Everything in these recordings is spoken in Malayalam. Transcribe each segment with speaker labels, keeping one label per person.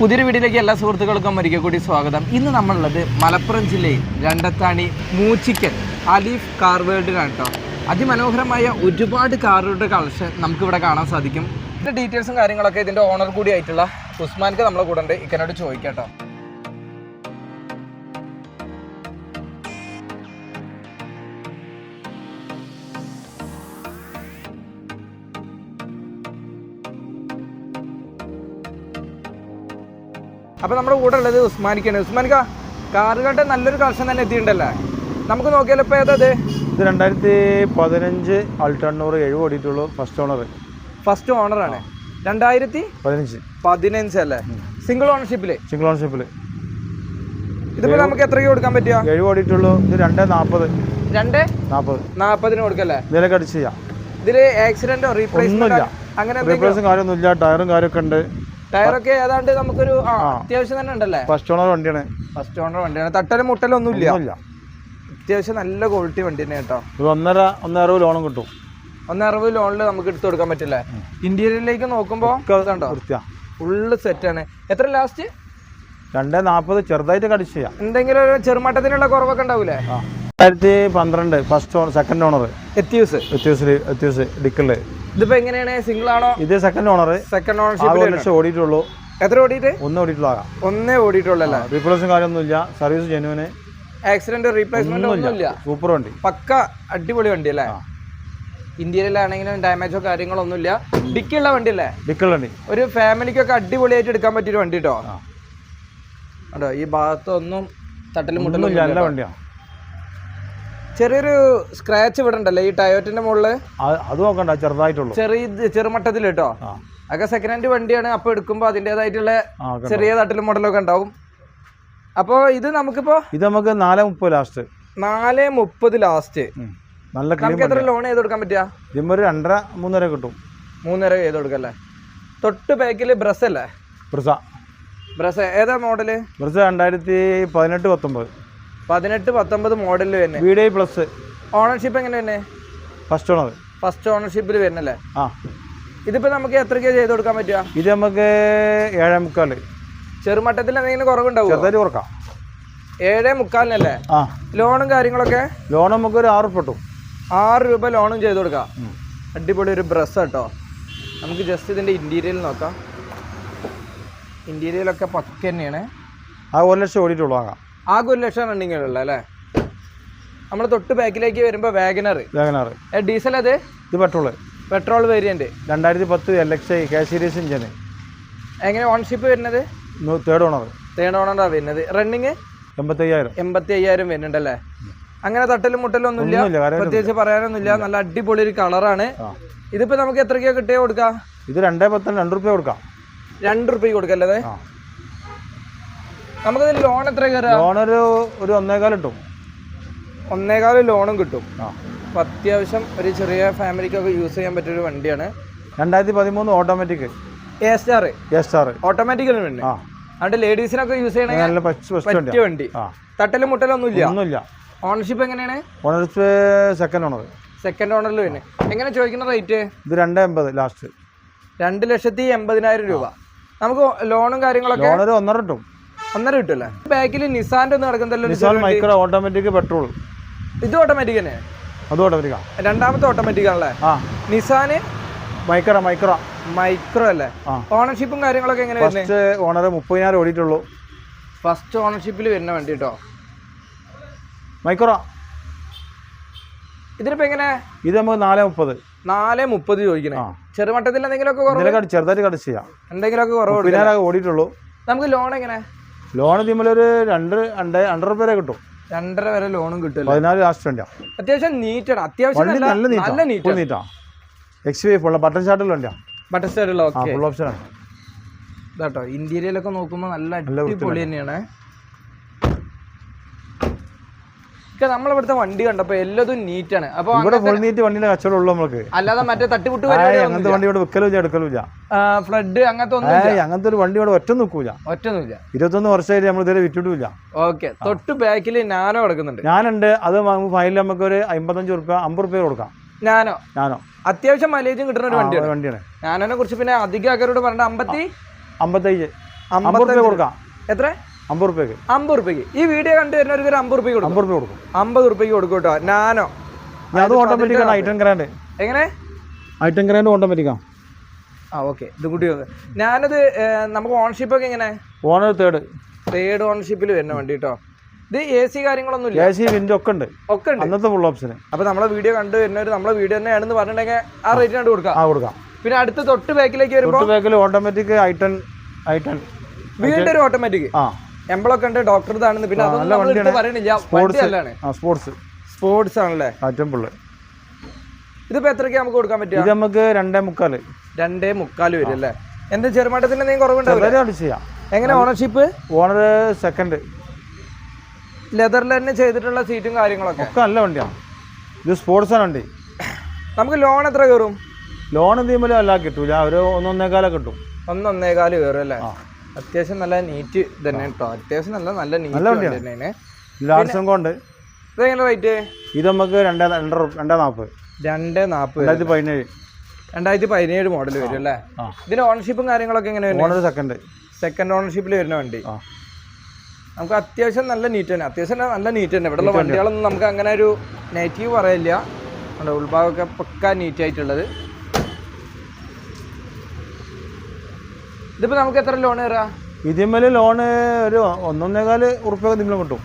Speaker 1: പുതിയൊരു വീഡിയോയിലേക്ക് എല്ലാ സുഹൃത്തുക്കൾക്കും ഒരിക്കൽ കൂടി സ്വാഗതം. ഇന്ന് നമ്മളുള്ളത് മലപ്പുറം ജില്ലയിൽ രണ്ടത്താണി മൂച്ചിക്കൽ അലീഫ് കാർ കേട്ടോ. അതിമനോഹരമായ ഒരുപാട് കാറുകളുടെ കളക്ഷൻ നമുക്കിവിടെ കാണാൻ സാധിക്കും. ഇതിന്റെ ഡീറ്റെയിൽസും കാര്യങ്ങളൊക്കെ ഇതിന്റെ ഓണർ കൂടി ആയിട്ടുള്ള ഉസ്മാൻക്ക് നമ്മളെ കൂടെ ഉണ്ട്. ഇക്കനോട് ചോദിക്കാം കേട്ടോ. അപ്പൊ നമ്മുടെ കൂടെ ഉള്ളത് ഉസ്മാനിക്കാണ്. ഉസ്മാനിക്ക കാറുകളുടെ നല്ലൊരു കളക്ഷൻ തന്നെ എത്തിയിട്ടുണ്ടല്ലേ? നമുക്ക് നോക്കിയാലോ ഇപ്പോൾ ഏതാ ഇത്?
Speaker 2: ഇത് രണ്ടായിരത്തി പതിനഞ്ച് അൾട്ടണ്ണൂറ് എഴുപത് ഓടിയിട്ടുള്ളൂ ഫസ്റ്റ് ഓണർ
Speaker 1: ഫസ്റ്റ് ഓണറാണ് രണ്ടായിരത്തി
Speaker 2: പതിനഞ്ച്.
Speaker 1: പതിനഞ്ച് അല്ലേ? സിംഗിൾ ഓണർഷിപ്പിൽ
Speaker 2: സിംഗിൾ ഓണർഷിപ്പിൽ
Speaker 1: ഇതിപ്പോൾ നമുക്ക് എത്രയ്ക്ക് കൊടുക്കാൻ പറ്റുക
Speaker 2: എഴുപത് ഓടിയിട്ടുള്ളൂ ഇത് രണ്ട് നാൽപ്പത്
Speaker 1: രണ്ട്?
Speaker 2: നാൽപ്പത്
Speaker 1: നാൽപ്പതിന് കൊടുക്കല്ലേ
Speaker 2: ഇതിലൊക്കെ അടിച്ച് ചെയ്യാം.
Speaker 1: ഇതിൽ ആക്സിഡന്റോ റീപ്ലേസ്മെന്റ്. അങ്ങനെ
Speaker 2: റീപ്ലേസും കാര്യമൊന്നുമില്ല ടയറും കാര്യമൊക്കെ ഉണ്ട്.
Speaker 1: ടയറൊക്കെ ഏതാണ്ട് നമുക്കൊരു ആ, അത്യാവശ്യം തന്നെ ഉണ്ടല്ലേ?
Speaker 2: ഫസ്റ്റ് ഓണർ വണ്ടിയാണ്.
Speaker 1: ഫസ്റ്റ് ഓണർ വണ്ടിയാണ്. തട്ടലും മുട്ടലും ഒന്നും
Speaker 2: ഇല്ല
Speaker 1: അത്യാവശ്യം നല്ല ക്വാളിറ്റി വണ്ടി തന്നെ കേട്ടോ
Speaker 2: ഒന്നര ഒന്നര അറുപത് ലോണും കിട്ടും.
Speaker 1: ഒന്നറുപത് ലോണിൽ നമുക്ക് എടുത്തു കൊടുക്കാൻ പറ്റില്ല? ഇന്റീരിയറിലേക്ക് നോക്കുമ്പോൾ കണ്ടോ
Speaker 2: വൃത്തിയാ.
Speaker 1: ഫുള്ള് സെറ്റാണ് എത്ര ലാസ്റ്റ്
Speaker 2: രണ്ട് നാൽപ്പത് ചെറുതായിട്ട് ചെയ്യാം.
Speaker 1: എന്തെങ്കിലും ഒരു ചെറുമട്ടത്തിനുള്ള കുറവൊക്കെ ഉണ്ടാവൂലേ?
Speaker 2: രണ്ടായിരത്തി പന്ത്രണ്ട് first owner second owner
Speaker 1: Etios.
Speaker 2: എത്യൂസിൽ Etios ഡിക്കൽ
Speaker 1: ഇതിപ്പോ എങ്ങനെയാണ്? സിംഗിൾ ആണോ?
Speaker 2: ഇത് സെക്കൻഡ് ഓണർ
Speaker 1: സെക്കൻഡ്
Speaker 2: ഓണർഷിപ്പ് ഓടിയിട്ടുള്ളൂ.
Speaker 1: എത്ര ഓടിയിട്ട്?
Speaker 2: ഒന്ന് ഓടിയിട്ടുള്ള
Speaker 1: ഒന്നേ ഓടിയിട്ടുള്ളൂ അല്ലേ?
Speaker 2: റീപ്ലേസും കാര്യമൊന്നുമില്ല സർവീസ് ജെന്യൂന്
Speaker 1: ആക്സിഡന്റ് റീപ്ലേസ്മെന്റ് ഒന്നുമില്ല.
Speaker 2: സൂപ്പർ വണ്ടി.
Speaker 1: പക്ക അടിപൊളി വണ്ടി അല്ലേ. ഇന്ത്യയിലാണെങ്കിലും ഡാമേജോ കാര്യങ്ങളോ കാര്യങ്ങളൊന്നുമില്ല. ഡിക്കുള്ള വണ്ടി അല്ലേ
Speaker 2: ഡിക്കുള്ള വണ്ടി.
Speaker 1: ഒരു ഫാമിലിക്കൊക്കെ അടിപൊളിയായിട്ട് എടുക്കാൻ പറ്റിയൊരു വണ്ടി കേട്ടോ. ഈ ഭാഗത്തൊന്നും തട്ടലും മുട്ടലും
Speaker 2: ഒന്നുമില്ല നല്ല വണ്ടിയാണ്
Speaker 1: ചെറിയൊരു സ്ക്രാച്ച് വിടണ്ടല്ലേ ഉണ്ടല്ലേ ഈ ടയോറ്റിന്റെ മുകളിൽ?
Speaker 2: അത് നോക്കണ്ട ചെറുതായിട്ടുള്ളൂ.
Speaker 1: ചെറിയ ചെറുമട്ടത്തിൽ ചെറുമട്ടത്തിൽ കേട്ടോ അതൊക്കെ സെക്കൻഡ് ഹാൻഡ് വണ്ടിയാണ് അപ്പൊ
Speaker 2: എടുക്കുമ്പോ അതിന്റെതായിട്ടുള്ള
Speaker 1: ചെറിയ നാട്ടിലും മോഡലൊക്കെ ഉണ്ടാവും. അപ്പോൾ ഇത് നമുക്കിപ്പോ
Speaker 2: ഇത് നമുക്ക് നാല് മുപ്പത് ലാസ്റ്റ്
Speaker 1: നാല് മുപ്പത് ലാസ്റ്റ്
Speaker 2: നല്ല
Speaker 1: നമുക്ക് എത്ര ലോൺ ചെയ്ത് കൊടുക്കാൻ പറ്റിയ?
Speaker 2: ഇതിമ്പോ ഒരു രണ്ടര മൂന്നര കിട്ടും.
Speaker 1: മൂന്നര ചെയ്ത് കൊടുക്കല്ലേ? തൊട്ട് ബാക്കിൽ ബ്രസ് അല്ലേ
Speaker 2: ബ്രസ.
Speaker 1: ബ്രസ്. ഏതാ മോഡൽ
Speaker 2: ബ്രസ് രണ്ടായിരത്തി പതിനെട്ട് പത്തൊമ്പത്.
Speaker 1: പതിനെട്ട് പത്തൊമ്പത് മോഡലിൽ
Speaker 2: വരുന്നത് വീഡിയോ പ്ലസ്
Speaker 1: ഓണർഷിപ്പ് എങ്ങനെ തന്നെ
Speaker 2: ഫസ്റ്റ് ഓണർ
Speaker 1: ഫസ്റ്റ് ഓണർഷിപ്പിൽ വരുന്നല്ലേ?
Speaker 2: ആ.
Speaker 1: ഇതിപ്പോൾ നമുക്ക് എത്രയ്ക്ക് ചെയ്ത് കൊടുക്കാൻ പറ്റുക?
Speaker 2: ഇത് നമുക്ക് ഏഴേ മുക്കാൽ
Speaker 1: ചെറുമട്ടത്തിൽ എന്തെങ്കിലും കുറവുണ്ടാവും
Speaker 2: ചെറുതായിട്ട് കുറക്കാം.
Speaker 1: ഏഴേ മുക്കാലിനല്ലേ?
Speaker 2: ആ.
Speaker 1: ലോണും കാര്യങ്ങളൊക്കെ?
Speaker 2: ലോൺ നമുക്ക് ഒരു ആറ് പെട്ടു.
Speaker 1: ആറ് രൂപ ലോണും ചെയ്ത് കൊടുക്കാം. അടിപൊളി ഒരു ബ്രസ് കേട്ടോ നമുക്ക് ജസ്റ്റ് ഇതിന്റെ ഇന്റീരിയൽ നോക്കാം. ഇന്റീരിയലൊക്കെ പക്ക തന്നെയാണ്.
Speaker 2: ആ ഒരു ലക്ഷം ഓടിയിട്ടുള്ളൂ വാങ്ങാം.
Speaker 1: ആകെ ഒരു ലക്ഷം റണ്ണിങ് ഉള്ള അല്ലേ? നമ്മൾ തൊട്ട് ബാക്കിലേക്ക് വരുമ്പോൾ വാഗനർ
Speaker 2: വാഗനർ
Speaker 1: ഡീസൽ അത്?
Speaker 2: ഇത് പെട്രോൾ.
Speaker 1: പെട്രോൾ വേരിയന്റ്
Speaker 2: രണ്ടായിരത്തി പത്ത് L X I K series ഇഞ്ചിന്
Speaker 1: എങ്ങനെ ഓൺഷിപ്പ് വരുന്നത്?
Speaker 2: തേർഡ് ഓണർ
Speaker 1: തേർഡ് ഓണറാണ് വരുന്നത്. റണ്ണിങ്
Speaker 2: എൺപത്തയ്യായിരം.
Speaker 1: എൺപത്തി അയ്യായിരം വരുന്നുണ്ടല്ലേ? അങ്ങനെ തട്ടലും മുട്ടലും ഒന്നുമില്ല പ്രത്യേകിച്ച് പറയാനൊന്നുമില്ല നല്ല അടിപൊളി ഒരു കളറാണ്
Speaker 2: ഇതിപ്പോൾ
Speaker 1: ഇതിപ്പോ നമുക്ക് എത്രയ്ക്കോ കിട്ടിയോ കൊടുക്കാം?
Speaker 2: ഇത് രണ്ടേ പത്തിന് രണ്ട് റുപ്യ കൊടുക്കാം.
Speaker 1: രണ്ട് റുപ്യ കൊടുക്കല്ലേ നമുക്ക് ലോൺ എത്ര കയറുക?
Speaker 2: ലോൺ ഒരു ഒരു ഒന്നേകാൽ കിട്ടും.
Speaker 1: ഒന്നേകാൽ ലോണും കിട്ടും.
Speaker 2: ആ.
Speaker 1: അത്യാവശ്യം ഒരു ചെറിയ ഫാമിലിക്കൊക്കെ യൂസ് ചെയ്യാൻ പറ്റിയ ഒരു വണ്ടിയാണ്.
Speaker 2: രണ്ടായിരത്തി പതിമൂന്ന് automatic
Speaker 1: A star
Speaker 2: A star
Speaker 1: automatic ഉണ്ട്
Speaker 2: ആ.
Speaker 1: അതുകൊണ്ട് ലേഡീസിനൊക്കെ യൂസ് ചെയ്യണമെങ്കിൽ പറ്റിയ വണ്ടി തട്ടലും മുട്ടലും ഒന്നുമില്ല.
Speaker 2: ഒന്നുമില്ല
Speaker 1: ഓണർഷിപ്പ് എങ്ങനെയാണ്
Speaker 2: ഓണർഷിപ്പ് സെക്കൻഡ് ഓണർ
Speaker 1: സെക്കൻഡ് ഓണറിൽ തന്നെ എങ്ങനെ ചോദിക്കുന്ന റേറ്റ്
Speaker 2: ഇത് രണ്ട് എൺപത് ലാസ്റ്റ്
Speaker 1: രണ്ട് ലക്ഷത്തി എൺപതിനായിരം രൂപ. നമുക്ക് ലോണും കാര്യങ്ങളൊക്കെ
Speaker 2: ലോണൊരു ഒന്നര കിട്ടും.
Speaker 1: ഒന്നര കിട്ടുമല്ലേ ബാക്കിൽ നിസാന്റെ ഒന്നും നടക്കുന്നല്ലോ
Speaker 2: നിസാൻ മൈക്രോ ഓട്ടോമാറ്റിക് പെട്രോൾ
Speaker 1: ഇത് ഓട്ടോമാറ്റിക് തന്നെ?
Speaker 2: അതും ഓട്ടോമാറ്റിക്കാ
Speaker 1: രണ്ടാമത്തെ ഓട്ടോമാറ്റിക് ആണല്ലേ?
Speaker 2: ആ.
Speaker 1: നിസാന്?
Speaker 2: Micro micro.
Speaker 1: മൈക്രോ അല്ലേ? ഓണർഷിപ്പും കാര്യങ്ങളൊക്കെ എങ്ങനെ
Speaker 2: ഫസ്റ്റ് ഓണർ മുപ്പതിനായിരം ഓടിയിട്ടുള്ളൂ.
Speaker 1: ഫസ്റ്റ് ഓണർഷിപ്പിൽ വരുന്ന വണ്ടി കേട്ടോ
Speaker 2: മൈക്രോ.
Speaker 1: ഇതിനിപ്പോ എങ്ങനെ?
Speaker 2: ഇത് നമുക്ക് നാല് മുപ്പത്.
Speaker 1: നാല് മുപ്പത് ചോദിക്കണേ.
Speaker 2: ചെറുവട്ടത്തിൽ
Speaker 1: ചെറുമട്ടത്തിൽ എന്തെങ്കിലുമൊക്കെ
Speaker 2: ചെറുതായിട്ട് കടിച്ച് ചെയ്യാം.
Speaker 1: എന്തെങ്കിലുമൊക്കെ കുറവ്
Speaker 2: ഓടിയിട്ടുള്ളൂ.
Speaker 1: നമുക്ക് ലോൺ എങ്ങനെ?
Speaker 2: ലോൺ ഒരു രണ്ട് രണ്ട് രണ്ടര വരെ കിട്ടും.
Speaker 1: രണ്ടര വരെ ലോണും കിട്ടും
Speaker 2: പതിനാല് ലാസ്റ്റ്
Speaker 1: അത്യാവശ്യം നീറ്റാണ്. അത്യാവശ്യം
Speaker 2: വണ്ടി
Speaker 1: നല്ല-
Speaker 2: നീറ്റ് നീറ്റാ.
Speaker 1: നല്ല
Speaker 2: ഫുൾ നീറ്റാ. എക്സ് വി ഫുള്ള ബട്ടൺ ഷാട്ടിൽ വണ്ടിയാ.
Speaker 1: ബട്ടർ
Speaker 2: ഫുൾ ഓപ്ഷനാണ്
Speaker 1: ഇതാട്ടോ ഇന്റീരിയലൊക്കെ നോക്കുമ്പോൾ നല്ല അടിപൊളി തന്നെയാണ് ഒക്കെ നമ്മളിവിടുത്തെ വണ്ടി കണ്ടപ്പോ എല്ലാതും നീറ്റാണ് അപ്പൊ
Speaker 2: ഇവിടെ ഫുൾ നീറ്റ് വണ്ടിയുടെ കച്ചവടം ഉള്ളു നമുക്ക്
Speaker 1: അല്ലാതെ മറ്റേ
Speaker 2: തട്ടിപുട്ട് അങ്ങനത്തെ വണ്ടി ഇവിടെ വെക്കലും എടുക്കലും
Speaker 1: ഫ്ലഡ് അങ്ങനത്തെ ഒന്നും
Speaker 2: അങ്ങനത്തെ ഒരു വണ്ടി ഇവിടെ ഒറ്റ നിൽക്കൂല.
Speaker 1: ഒറ്റൊന്നുമില്ല.
Speaker 2: ഇരുപത്തൊന്ന് വർഷമായിട്ട് നമ്മൾ ഇതുവരെ വിറ്റിട്ടില്ല
Speaker 1: ഓക്കെ. തൊട്ട് ബാക്കിൽ നാനോ കിടക്കുന്നുണ്ട്.
Speaker 2: ഞാനുണ്ട്. അത് ഫൈനൽ നമുക്ക് ഒരു അമ്പത്തഞ്ച് റുപ്യ അമ്പത് റുപ്യ കൊടുക്കാം.
Speaker 1: നാനോ?
Speaker 2: ഞാനോ
Speaker 1: അത്യാവശ്യം മൈലേജും കിട്ടുന്ന ഒരു
Speaker 2: വണ്ടി
Speaker 1: വണ്ടിയാണ്.
Speaker 2: വണ്ടിയാണ്.
Speaker 1: നാനോനെ കുറിച്ച് പിന്നെ അധികം ആൾക്കാരോട് പറഞ്ഞ അമ്പത്തി
Speaker 2: അമ്പത്തഞ്ച്. അമ്പത് റുപ്യ കൊടുക്കാം.
Speaker 1: എത്ര?
Speaker 2: അമ്പത് റുപ്യക്ക്.
Speaker 1: അമ്പത് റുപ്യക്ക്. ഈ വീഡിയോ കണ്ടു വരുന്ന ഒരു അമ്പത് റുപ്യ കൊടുക്കും.
Speaker 2: അമ്പത് റുപ്യ കൊടുക്കും.
Speaker 1: അമ്പത് റുപ്യക്ക് കൊടുക്കും കേട്ടോ നാനോ
Speaker 2: അത് ഓട്ടോമാറ്റിക് ആണ് ഐറ്റം ഗ്രാൻഡ്
Speaker 1: എങ്ങനെ?
Speaker 2: ഐറ്റം ഗ്രാൻഡ് ഓട്ടോമാറ്റിക്കാ
Speaker 1: ആ. ഓക്കെ. ഇത് കൂടി ഒന്ന് ഞാനത് നമുക്ക് ഓണർഷിപ്പ് ഒക്കെ എങ്ങനെ?
Speaker 2: ഓണർ തേർഡ്
Speaker 1: തേർഡ് ഓണർഷിപ്പിൽ വരുന്ന വണ്ടി കേട്ടോ ഇത് എ സി കാര്യങ്ങളൊന്നും ഇല്ല
Speaker 2: എ സി വിൻഡോ ഒക്കെ ഉണ്ട്.
Speaker 1: ഒക്കെ ഉണ്ട്.
Speaker 2: അന്നത്തെ ഫുൾ ഓപ്ഷൻ
Speaker 1: അപ്പൊ നമ്മളെ വീഡിയോ കണ്ടു വരുന്നവർ നമ്മളെ വീഡിയോ തന്നെയാണെന്ന് പറഞ്ഞിട്ടുണ്ടെങ്കിൽ ആ റേറ്റ് കണ്ട് കൊടുക്കാം.
Speaker 2: ആ കൊടുക്കാം.
Speaker 1: പിന്നെ അടുത്ത് തൊട്ട് ബാക്കിലേക്ക് വരുമ്പോൾ
Speaker 2: തൊട്ട് ബാക്കിൽ ഓട്ടോമാറ്റിക് ഐറ്റൻ ഐറ്റൻ
Speaker 1: വീണ്ടും ഒരു ഓട്ടോമാറ്റിക്
Speaker 2: ആ.
Speaker 1: എംബളൊക്കെ ഉണ്ട് ഡോക്ടർ ഇതാണെന്ന് പിന്നെ അതൊന്നും നമ്മൾ എടുത്ത് പറയണില്ല. വണ്ടി അല്ലാണ്
Speaker 2: സ്പോർട്സ്
Speaker 1: സ്പോർട്സ് ആണല്ലേ?
Speaker 2: ഐറ്റം ഫുള്ള്
Speaker 1: ഇതിപ്പോ എത്രയ്ക്ക് നമുക്ക് കൊടുക്കാൻ പറ്റുക?
Speaker 2: ഇത് നമുക്ക് രണ്ടേ മുക്കാൽ.
Speaker 1: രണ്ടേ മുക്കാൽ വരും അല്ലേ? എന്താ ചെറുമാട്ടത്തിന് എന്തെങ്കിലും കുറവുണ്ടാവില്ല എങ്ങനെ ഓണർഷിപ്പ്
Speaker 2: ഓണർ സെക്കൻഡ്
Speaker 1: ലെതറിൽ തന്നെ ചെയ്തിട്ടുള്ള സീറ്റും കാര്യങ്ങളൊക്കെ?
Speaker 2: ഒക്കെ നല്ല വണ്ടിയാണ്. ഇത് സ്പോർട്സ് ആണ് വണ്ടി.
Speaker 1: നമുക്ക് ലോൺ എത്ര കയറും?
Speaker 2: ലോൺ എന്ത് എന്തെങ്കിലും അല്ല കിട്ടൂല. ഒരു ഒന്നൊന്നേക്കാലം കിട്ടും.
Speaker 1: ഒന്നൊന്നേകാൽ കയറും അല്ലേ. അത്യാവശ്യം നല്ല നീറ്റ് തന്നെ കേട്ടോ അത്യാവശ്യം നല്ല നല്ല നീറ്റ് തന്നെയാണ്
Speaker 2: കൊണ്ട്
Speaker 1: ഇതെങ്ങനെ റേറ്റ്
Speaker 2: ഇത് നമുക്ക് രണ്ടേ രണ്ടേ നാൽപ്പത്
Speaker 1: രണ്ട് നാൽപ്പത്
Speaker 2: രണ്ടായിരത്തി പതിനേഴ്.
Speaker 1: രണ്ടായിരത്തി പതിനേഴ് മോഡൽ വരും അല്ലേ
Speaker 2: ഇതിന്റെ
Speaker 1: ഇതിന് ഓണർഷിപ്പും കാര്യങ്ങളൊക്കെ എങ്ങനെ
Speaker 2: ഓണർ സെക്കൻഡ്
Speaker 1: സെക്കൻഡ് ഓണർഷിപ്പിൽ വരുന്ന വണ്ടി. നമുക്ക് അത്യാവശ്യം നല്ല നീറ്റ് തന്നെ. അത്യാവശ്യം നല്ല നീറ്റ് തന്നെ. ഇവിടെയുള്ള വണ്ടികളൊന്നും നമുക്ക് അങ്ങനെ ഒരു നെഗറ്റീവ് പറയില്ല നമ്മുടെ ഉൾഭാഗമൊക്കെ പക്ക നീറ്റ് ഇതിപ്പോൾ നമുക്ക് എത്ര ലോൺ കയറാ
Speaker 2: ഇതിന്മേൽ ലോണ് ഒരു ഒന്നൊന്നേകാൽ ഉറുപ്പ്യ ഇതിന്മേൽ കിട്ടും.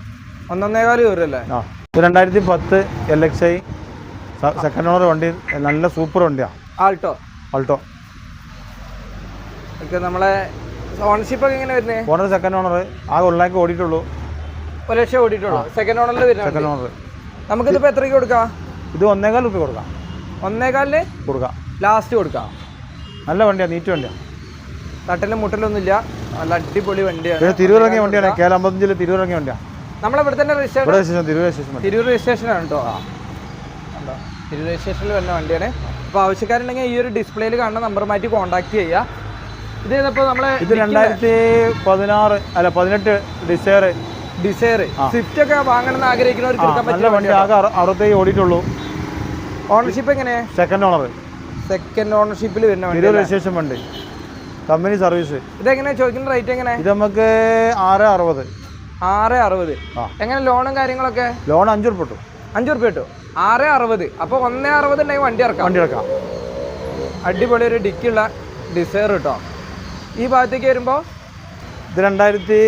Speaker 1: ഒന്നൊന്നേകാൽ കയറുമല്ലേ
Speaker 2: ആ. ഇത് രണ്ടായിരത്തി പത്ത് L X I second owner വണ്ടി. നല്ല സൂപ്പർ വണ്ടിയാണ്
Speaker 1: ആൾട്ടോ
Speaker 2: ആൾട്ടോ
Speaker 1: ഒക്കെ നമ്മളെ ഓണർഷിപ്പ് ഒക്കെ എങ്ങനെ വരുന്നത്
Speaker 2: ഓണർ സെക്കൻഡ് ഓണർ ആ കൊള്ളാക്കി ഓടിയിട്ടുള്ളൂ.
Speaker 1: ഒരു ലക്ഷം ഓടിയിട്ടുള്ളൂ. സെക്കൻഡ് ഓണറിൽ വരുന്നത്
Speaker 2: സെക്കൻഡ് ഓണർ
Speaker 1: നമുക്കിതിപ്പോൾ എത്രയ്ക്ക് കൊടുക്കാം?
Speaker 2: ഇത് ഒന്നേകാൽ റുപ്യ കൊടുക്കാം.
Speaker 1: ഒന്നേകാലിന്
Speaker 2: കൊടുക്കാം.
Speaker 1: ലാസ്റ്റ് കൊടുക്കാം.
Speaker 2: നല്ല വണ്ടിയാണ് നീറ്റ് വണ്ടിയാണ്
Speaker 1: തട്ടലും മുട്ടലൊന്നുമില്ല. നല്ല അടിപൊളി വണ്ടിയാണ്.
Speaker 2: പിന്നെ തിരൂരിറങ്ങിയ വണ്ടിയാണ് കേരള അമ്പത്തഞ്ചിൽ തിരൂരിറങ്ങിയ വണ്ടിയാണ്
Speaker 1: നമ്മളിവിടെ തന്നെ രജിസ്റ്റർ
Speaker 2: ഇവിടെ സ്റ്റേഷൻ തിരൂർ രജിസ്ട്രേഷൻ ആണ്
Speaker 1: തിരൂർ കേട്ടോ. തിരൂർ രജിസ്ട്രേഷനിൽ വരുന്ന വണ്ടിയാണ്. അപ്പോൾ ആവശ്യക്കാരുണ്ടെങ്കിൽ ഈ ഒരു ഡിസ്പ്ലേയിൽ കാണുന്ന നമ്പർ മാറ്റി കോൺടാക്ട് ചെയ്യുക. ഇത് ചെയ്തപ്പോൾ നമ്മളെ
Speaker 2: ഇത് രണ്ടായിരത്തി പതിനാറ് അല്ല പതിനെട്ട് ഡിസയർ
Speaker 1: ഡിസയർ സ്വിഫ്റ്റ് ഒക്കെ വാങ്ങണമെന്ന് ആഗ്രഹിക്കുന്നവർക്ക് എടുക്കാൻ
Speaker 2: നല്ല വണ്ടി. ആകെ അറു- അറുപത്തേഴ് ഓടിയിട്ടുള്ളൂ.
Speaker 1: ഓണർഷിപ്പ് എങ്ങനെ
Speaker 2: സെക്കൻഡ് ഓണർ
Speaker 1: സെക്കൻഡ് ഓണർഷിപ്പിൽ വരുന്ന വണ്ടി
Speaker 2: തിരൂർ രജിസ്ട്രേഷൻ വണ്ടി. Company service.
Speaker 1: ഇതെങ്ങനെ ചോദിക്കുന്ന റേറ്റ് എങ്ങനെ?
Speaker 2: ഇത് നമുക്ക് ആറ് അറുപത്.
Speaker 1: ആറ് അറുപത്. എങ്ങനെ ലോണും കാര്യങ്ങളൊക്കെ?
Speaker 2: ലോൺ അഞ്ചു ഉറുപ്പ് കിട്ടും.
Speaker 1: അഞ്ചു റുപ്യ കിട്ടും. ആറ് അറുപത്. അപ്പോൾ ഒന്നേ അറുപത് ഉണ്ടെങ്കിൽ വണ്ടി ഇറക്കാം.
Speaker 2: വണ്ടി ഇറക്കാം.
Speaker 1: അടിപൊളി ഒരു ഡിക്കുള്ള ഡിസയർ കിട്ടോ ഈ ഭാഗത്തേക്ക് വരുമ്പോൾ
Speaker 2: ഇത് രണ്ടായിരത്തി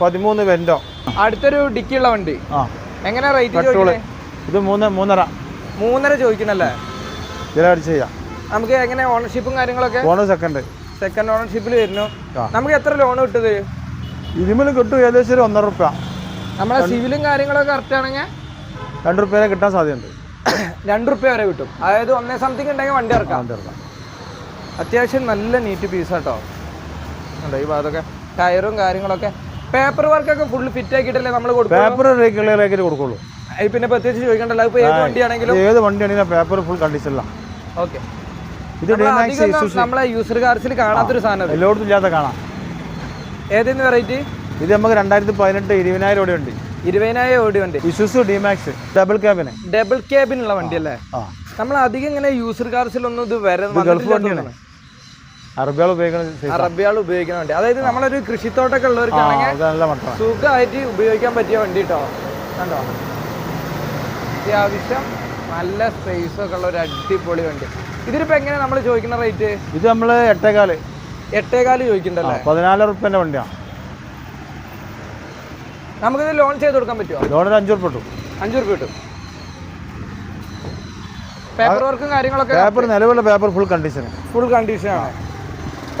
Speaker 2: പതിമൂന്ന് വെൻഡോ
Speaker 1: അടുത്തൊരു ഡിക്കുള്ള വണ്ടി. എങ്ങനെ റേറ്റ്
Speaker 2: ഇത് മൂന്ന് മൂന്നര.
Speaker 1: മൂന്നര ചോദിക്കണല്ലേ?
Speaker 2: ചെയ്യാം.
Speaker 1: നമുക്ക് എങ്ങനെ ഓണർഷിപ്പും കാര്യങ്ങളൊക്കെ?
Speaker 2: ഓണർ സെക്കൻഡ്
Speaker 1: സെക്കൻഡ് ഓണർഷിപ്പിൽ വരുന്നു. നമുക്ക് എത്ര ലോൺ കിട്ടുന്നത്
Speaker 2: ഇതിമേലും കിട്ടും ഏകദേശം ഒരു ഒന്നര റുപ്യ.
Speaker 1: നമ്മളെ സിവിലും കാര്യങ്ങളൊക്കെ കറക്റ്റ് ആണെങ്കിൽ
Speaker 2: രണ്ട് റുപ്യ കിട്ടാൻ സാധ്യതയുണ്ട്.
Speaker 1: രണ്ട് റുപ്യ വരെ കിട്ടും. അതായത് ഒന്നേ സംതിങ് ഉണ്ടെങ്കിൽ വണ്ടി ഇറക്കാം.
Speaker 2: വണ്ടി
Speaker 1: അത്യാവശ്യം നല്ല നീറ്റ് പീസ് കേട്ടോ ഉണ്ടോ ഈ ഭാഗത്തൊക്കെ ടയറും കാര്യങ്ങളൊക്കെ. പേപ്പർ വർക്കൊക്കെ ഫുൾ ഫിറ്റ് ആക്കിയിട്ടല്ലേ നമ്മൾ കൊടുക്കും
Speaker 2: പേപ്പർ കൊടുക്കുള്ളൂ.
Speaker 1: പിന്നെ പ്രത്യേകിച്ച് ചോദിക്കണ്ടല്ലോ. ഇപ്പോൾ ഏത് വണ്ടിയാണെങ്കിലും?
Speaker 2: ഏത് വണ്ടിയാണെങ്കിലും പേപ്പർ ഫുൾ കണ്ടീഷനിലാണ്
Speaker 1: ഓക്കെ
Speaker 2: ഇത്
Speaker 1: നമ്മളെ യൂസർ കാർസിൽ കാണാത്തൊരു സാധനം.
Speaker 2: എല്ലായിടത്തും ഇല്ലാത്ത കാണാം.
Speaker 1: ഏതെന്ന് വെറൈറ്റി
Speaker 2: ഇത് നമുക്ക് രണ്ടായിരത്തി പതിനെട്ട് ഇരുപതിനായിരം ഓടി ഉണ്ട്
Speaker 1: ഇരുപതിനായിരം ഓടി ഉണ്ട്
Speaker 2: Isuzu Dmax double cabin
Speaker 1: double ക്യാബിനുള്ള വണ്ടി
Speaker 2: അല്ലേ?
Speaker 1: നമ്മൾ അധികം ഇങ്ങനെ യൂസർ കാർസിലൊന്നും ഇത് വരുന്നത്
Speaker 2: ഗൾഫ് വണ്ടിയാണ്. അറബികൾ ഉപയോഗിക്കുന്ന.
Speaker 1: അറബിയാൾ ഉപയോഗിക്കുന്ന വണ്ടി. അതായത് നമ്മളൊരു കൃഷിത്തോട്ടൊക്കെ
Speaker 2: ഉള്ളവർക്ക്
Speaker 1: ഉള്ളവർക്കാണെങ്കിൽ സുഖമായിട്ട് ഉപയോഗിക്കാൻ പറ്റിയ വണ്ടി കേട്ടോ കണ്ടോ? അത്യാവശ്യം നല്ല സ്പേസൊക്കെ ഉള്ള ഒരു അടിപൊളി വണ്ടി. ഇതിനിപ്പോ എങ്ങനെ നമ്മൾ ചോദിക്കുന്ന റേറ്റ്?
Speaker 2: ഇത് നമ്മൾ എട്ടേകാൽ.
Speaker 1: എട്ടേകാൽ ചോദിക്കണ്ടല്ലേ?
Speaker 2: പതിനാല് റുപ്യന്റെ വണ്ടിയാണ്
Speaker 1: നമുക്കിത് ലോൺ ചെയ്ത് കൊടുക്കാൻ പറ്റുമോ
Speaker 2: ലോണിന് അഞ്ചു റുപ്യ കിട്ടും.
Speaker 1: അഞ്ചു റുപ്യ കിട്ടും പേപ്പർ വർക്കും കാര്യങ്ങളൊക്കെ
Speaker 2: പേപ്പർ നിലവിലുള്ള paper full condition
Speaker 1: full condition ആണ്.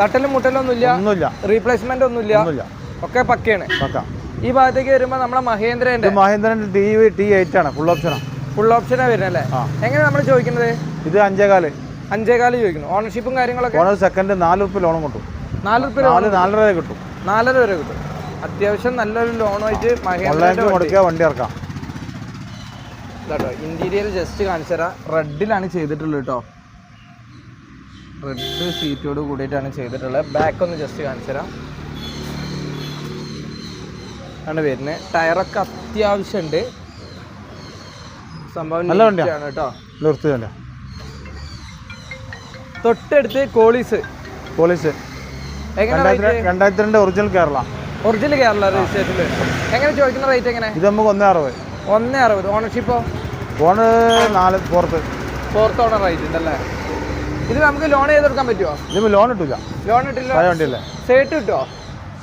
Speaker 1: തട്ടലും മുട്ടലും ഒന്നുമില്ല.
Speaker 2: ഒന്നുമില്ല.
Speaker 1: റീപ്ലേസ്മെന്റ് ഒന്നുമില്ല.
Speaker 2: ഒന്നുമില്ല.
Speaker 1: ഒക്കെ പക്കയാണ്.
Speaker 2: പക്ക.
Speaker 1: ഈ ഭാഗത്തേക്ക് വരുമ്പോൾ നമ്മളെ മഹേന്ദ്രന്റെ
Speaker 2: മഹേന്ദ്രന്റെ ടി വി ടി എയ്റ്റ് ആണ്. ഫുൾ ഓപ്ഷനാണ്
Speaker 1: ഫുൾ ഓപ്ഷനാണ് വരുന്നത്
Speaker 2: അല്ലേ?
Speaker 1: എങ്ങനെ നമ്മൾ ചോദിക്കുന്നത്?
Speaker 2: ഇത് അഞ്ചേകാൽ.
Speaker 1: അഞ്ചേകാൽ ചോദിക്കുന്നു. ഓണർഷിപ്പും കാര്യങ്ങളൊക്കെ?
Speaker 2: ഓണർ സെക്കൻഡ് നാല് റുപ്യ ലോണും കിട്ടും.
Speaker 1: നാല് റുപ്യ
Speaker 2: നാല് നാലര വരെ കിട്ടും.
Speaker 1: നാലര വരെ കിട്ടും. അത്യാവശ്യം നല്ലൊരു ലോണായിട്ട്
Speaker 2: മുടക്കിയാൽ വണ്ടി. ഇറക്കാം.
Speaker 1: കേട്ടോ ഇന്റീരിയർ ജസ്റ്റ് കാണിച്ചു തരാം. റെഡിലാണ് ചെയ്തിട്ടുള്ളത് കേട്ടോ. റെഡ് സീറ്റോട് കൂടിയിട്ടാണ് ചെയ്തിട്ടുള്ളത്. ബാക്ക് ഒന്ന് ജസ്റ്റ് കാണിച്ചു തരാം. ആണ് വരുന്നത്. ടയറൊക്കെ അത്യാവശ്യമുണ്ട്. സംഭവം കേട്ടോ.
Speaker 2: നിർത്തുകയല്ല
Speaker 1: തൊട്ടടുത്ത് കോളീസ്.
Speaker 2: പോലീസ്
Speaker 1: എങ്ങനെ
Speaker 2: രണ്ടായിരത്തി
Speaker 1: റേറ്റ്
Speaker 2: രണ്ടായിരത്തി രണ്ട് ഒറിജിനൽ കേരള.
Speaker 1: ഒറിജിനൽ കേരള രജിസ്ട്രേഷനിൽ എങ്ങനെ ചോദിക്കുന്ന റേറ്റ് എങ്ങനെ?
Speaker 2: ഇത് നമുക്ക് ഒന്നേ അറുപത്.
Speaker 1: ഒന്നേ അറുപത്. ഓണർഷിപ്പോ
Speaker 2: ഓണ് നാല് ഫോർത്ത്
Speaker 1: ഫോർത്ത് ഓണർ റേറ്റ് ഉണ്ടല്ലേ? ഇത് നമുക്ക് ലോൺ ചെയ്തെടുക്കാൻ പറ്റുമോ
Speaker 2: ഇത് ലോൺ ഇട്ടില്ല.
Speaker 1: ലോൺ
Speaker 2: ഇട്ടില്ല? വണ്ടിയല്ലേ?
Speaker 1: സേട്ട് കിട്ടുമോ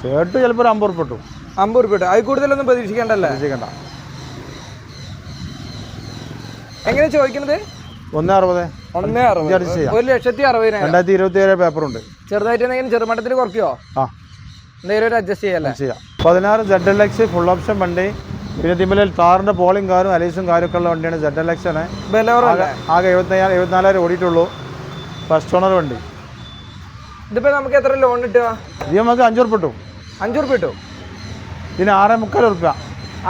Speaker 2: സേട്ട് ചിലപ്പോൾ ഒരു അമ്പത് ഉറുപ്പ് കിട്ടും.
Speaker 1: അമ്പത് രൂപ കിട്ടും. അത് കൂടുതലൊന്നും പ്രതീക്ഷിക്കേണ്ടല്ലേ?
Speaker 2: പ്രതീക്ഷിക്കണ്ട.
Speaker 1: എങ്ങനെ ചോദിക്കുന്നത്
Speaker 2: ഒന്നേ അറുപത്.
Speaker 1: ഒന്നേ അറുപത്. ഒരു ലക്ഷത്തി അറുപതിനായിരം.
Speaker 2: രണ്ടായിരത്തി ഇരുപത്തി ഏഴ് പേപ്പറുണ്ട്.
Speaker 1: ചെറുതായിട്ട് എന്തെങ്കിലും ചെറുമട്ടത്തിൽ കുറയ്ക്കുമോ
Speaker 2: ആ.
Speaker 1: എന്തെങ്കിലും ഒരു അഡ്ജസ്റ്റ് ചെയ്യല്ലേ
Speaker 2: ചെയ്യാം. പതിനാറ് Z L X full option വണ്ടി. പിന്നെ താറിന്റെ പോളിംഗ് കാറും അലീസും കാര്യമൊക്കെ ഉള്ള വണ്ടിയാണ് ജെഡ് എൽ എക്സ് ആണ്. ആകെ എഴുപത്തിനായിരം എഴുപത്തിനാലായിരം ഓടിയിട്ടുള്ളൂ. ഫസ്റ്റ് ഓണർ വണ്ടി.
Speaker 1: ഇതിപ്പോ നമുക്ക് എത്ര ലോൺ കിട്ടുക?
Speaker 2: ഇത് നമുക്ക് അഞ്ചു റുപ്യ കിട്ടും.
Speaker 1: അഞ്ചു റുപ്യ കിട്ടും.
Speaker 2: ഇതിന് ആറേ മുക്കാൽ റുപ്യ.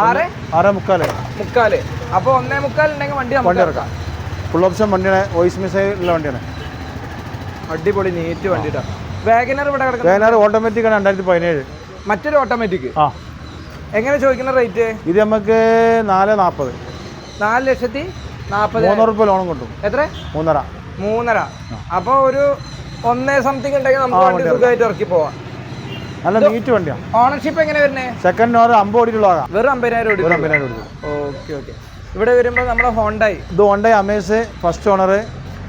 Speaker 1: ആറ്?
Speaker 2: ആറേ മുക്കാൽ.
Speaker 1: മുക്കാൽ. അപ്പൊ ഒന്നേ മുക്കാൽ ഉണ്ടെങ്കിൽ വണ്ടി
Speaker 2: വണ്ടി ഇറക്കാം. ഫുൾ ഓപ്ഷൻ വണ്ടിയാണ് വോയിസ് മിസൈൽ ഉള്ള വണ്ടിയാണ്.
Speaker 1: അടിപൊളി നീറ്റ് വണ്ടിട്ടാ. വേഗനർ ഇവിടെ കിടക്കുന്നത്?
Speaker 2: വേനാർ ഓട്ടോമാറ്റിക് ആണ് രണ്ടായിരത്തി പതിനേഴ്.
Speaker 1: മറ്റൊരു ഓട്ടോമാറ്റിക്
Speaker 2: ആ.
Speaker 1: എങ്ങനെ ചോദിക്കുന്ന റേറ്റ്
Speaker 2: ഇത് നമുക്ക് നാല് നാൽപ്പത്
Speaker 1: നാല് ലക്ഷത്തി നാൽപ്പത്
Speaker 2: മൂന്നൂറ് രൂപ ലോണും കിട്ടും.
Speaker 1: എത്ര?
Speaker 2: മൂന്നര.
Speaker 1: മൂന്നര. അപ്പോൾ ഒരു ഒന്നേ സംതിങ് ഉണ്ടെങ്കിൽ നമുക്ക് വണ്ടി സുഖമായിട്ട് ഇറക്കി പോവാം.
Speaker 2: നല്ല നീറ്റ് വണ്ടിയാണ്
Speaker 1: ഓണർഷിപ്പ് എങ്ങനെ വരുന്നത്
Speaker 2: സെക്കൻഡ് ഓണർ അമ്പത് ഓടിയിട്ടുള്ള
Speaker 1: വെറും അമ്പതിനായിരം ഓടി ഓക്കെ ഓക്കെ. ഇവിടെ വരുമ്പോൾ നമ്മുടെ ഹോണ്ടായി.
Speaker 2: ഇത് ഹോണ്ടായി അമേസ് ഫസ്റ്റ് ഓണർ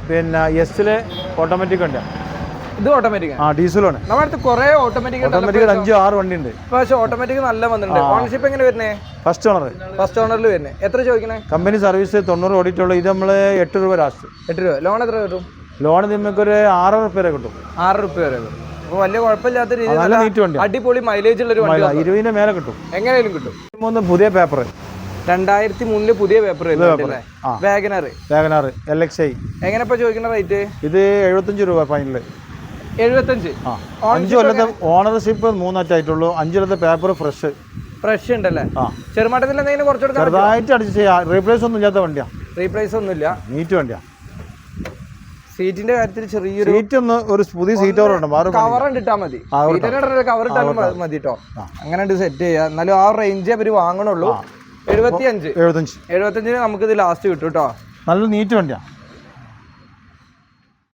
Speaker 2: പിന്നെ എസ്സിൽ ഓട്ടോമാറ്റിക് ഉണ്ട്.
Speaker 1: ഇത് ഓട്ടോമാറ്റിക്
Speaker 2: ആ ഡീസലാണ്
Speaker 1: നമ്മുടെ അടുത്ത് കുറെ ഓട്ടോമാറ്റിക്
Speaker 2: ഓട്ടോമാറ്റിക് അഞ്ച് ആറ് വണ്ടി ഉണ്ട്
Speaker 1: പക്ഷേ ഓട്ടോമാറ്റിക് നല്ല വന്നിട്ടുണ്ട്. ഓണർഷിപ്പ് എങ്ങനെ വരുന്നേ?
Speaker 2: ഫസ്റ്റ് ഓണർ
Speaker 1: ഫസ്റ്റ് ഓണറിൽ വരുന്നേ. എത്ര ചോദിക്കണേ?
Speaker 2: കമ്പനി സർവീസ് തൊണ്ണൂറ് ഓടിയിട്ടുള്ളൂ. ഇത് നമ്മൾ എട്ട് രൂപ ലാസ്റ്റ്
Speaker 1: എട്ട് രൂപ. ലോൺ എത്ര കിട്ടും?
Speaker 2: ലോൺ നമുക്കൊരു ആറ് റുപ്യ വരെ കിട്ടും.
Speaker 1: ആറ് റുപ്യ വരെ വരും അപ്പോൾ വലിയ കുഴപ്പമില്ലാത്ത രീതിയിൽ അടിപൊളി മൈലേജ് ഉള്ള ഒരു വണ്ടി
Speaker 2: ഇരുപതിന് മേലെ കിട്ടും.
Speaker 1: എങ്ങനെയാലും കിട്ടും.
Speaker 2: മൂന്ന് പുതിയ പേപ്പർ
Speaker 1: രണ്ടായിരത്തി മൂന്നിൽ പുതിയ paper. WagonR.
Speaker 2: WagonR L X I
Speaker 1: എങ്ങനെ ഇപ്പൊ ചോദിക്കുന്ന റേറ്റ്
Speaker 2: ഇത് എഴുപത്തഞ്ച് രൂപ ഫൈനൽ
Speaker 1: എഴുപത്തഞ്ച്.
Speaker 2: അഞ്ച് കൊല്ലത്തെ ഓണർഷിപ്പ് മൂന്നാറ്റായിട്ടുള്ളൂ അഞ്ച് കൊല്ലത്തെ പേപ്പർ ഫ്രഷ്
Speaker 1: ഫ്രഷ് ഉണ്ടല്ലേ? ചെറുമട്ടത്തിൽ എന്തെങ്കിലും കുറച്ച്
Speaker 2: ചെറുതായിട്ട് അടിച്ച് ചെയ്യാം. റീപ്ലേസ് ഒന്നും ഇല്ലാത്ത വണ്ടിയാ.
Speaker 1: റീപ്ലേസ് ഒന്നുമില്ല.
Speaker 2: നീറ്റ് വണ്ടിയാ.
Speaker 1: സീറ്റിന്റെ കാര്യത്തിൽ ചെറിയൊരു
Speaker 2: സീറ്റ് ഒന്ന് ഒരു പുതിയ സീറ്റ് വേറെ
Speaker 1: കവർ ഇട്ടാ മതി. കവർ ഇട്ടാലും മതി കേട്ടോ അങ്ങനെ സെറ്റ് ചെയ്യാം. എന്നാലും ആ റേഞ്ചേ അവർ വാങ്ങണുള്ളൂ. എഴുപത്തി അഞ്ച്
Speaker 2: എഴുപത്തഞ്ച്
Speaker 1: എഴുപത്തഞ്ചിന് നമുക്ക് ഇത് ലാസ്റ്റ് കിട്ടും കേട്ടോ
Speaker 2: നല്ല നീറ്റ് വണ്ടിയാണ്